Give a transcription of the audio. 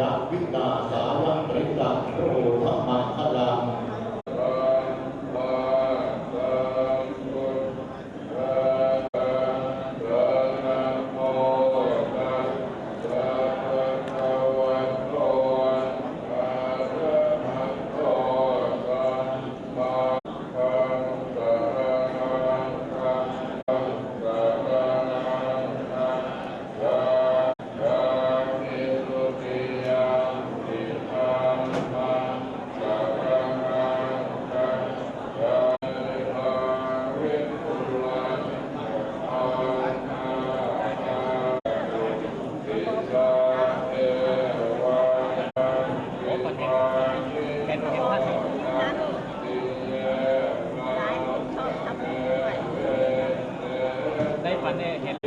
ยะวิตาสาวะปริตาพระโอ અને